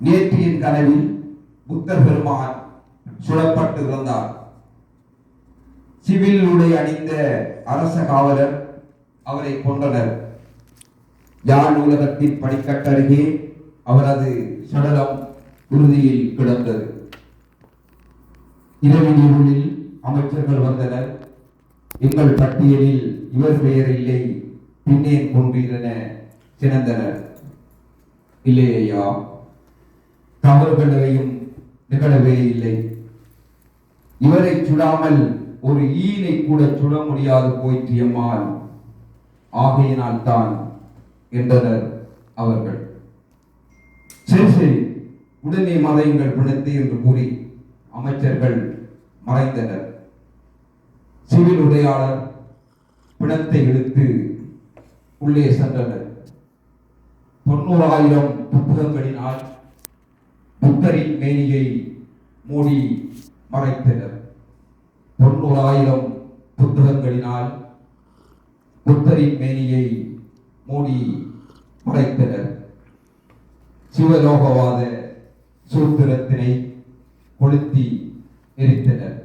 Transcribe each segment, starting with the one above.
நேற்றியின் கனவில் புத்தர் பெருமான் சுடப்பட்டு இருந்தார் சிவில் உடை அணிந்த அரச காவலர் அவரை கொண்டனர் யாழ் உலகத்தின் படிக்கட்டருகே அவரது சடலம் உறுதியில் கிடந்தது. இரவின் இருளில் அமைச்சர்கள் வந்தனர். எங்கள் பட்டியலில் இவர் பெயர் இல்லை பின்னே கொண்டிருந்தன சினந்தனர். இல்லையா தவறுகள் எவையும் நிகழவே இல்லை. இவரை சுடாமல் ஒரு ஈனை கூட சுட முடியாது போய்த்தியம்மாள் ஆகையினால் தான் என்றனர் அவர்கள். சரி சரி. உடனே மறையுங்கள் பிணத்தை என்று கூறி அமைச்சர்கள் மறைந்தனர். சிவில் உடையாளர் பிணத்தை இழுத்து உள்ளே சென்றனர். தொண்ணூறாயிரம் புத்தகங்களினால் புத்தரின் மேனியை மூடி மறைத்தனர். தொண்ணூறாயிரம் புத்தகங்களினால் புத்தரின் மேனியை மூடி மறைத்தனர். சிவலோகவாத சூத்திரத்தினை கொளுத்தி எரித்தனர்.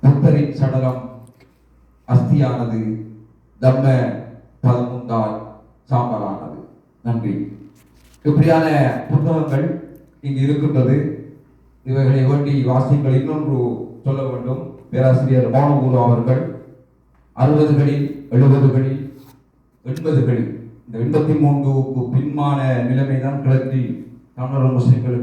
புத்தரின் சடலம் அஸ்தியானது. தம்ம பதமுந்தால் சாம்பலானது. நன்றி. இப்படியான புத்தகங்கள் இங்கு இருக்கின்றது. இவைகளை வேண்டி வாசிங்கள் இன்னொன்று சொல்ல வேண்டும். பேராசிரியர் மௌனகுரு அவர்கள் அறுபதுகளில் எழுபதுகளில் எண்பதுகளில் இந்த எண்பத்தி மூன்றுக்கு பின்மான நிலைமைதான் கிழக்கில் தமிழக முஸ்லிம்களுக்கு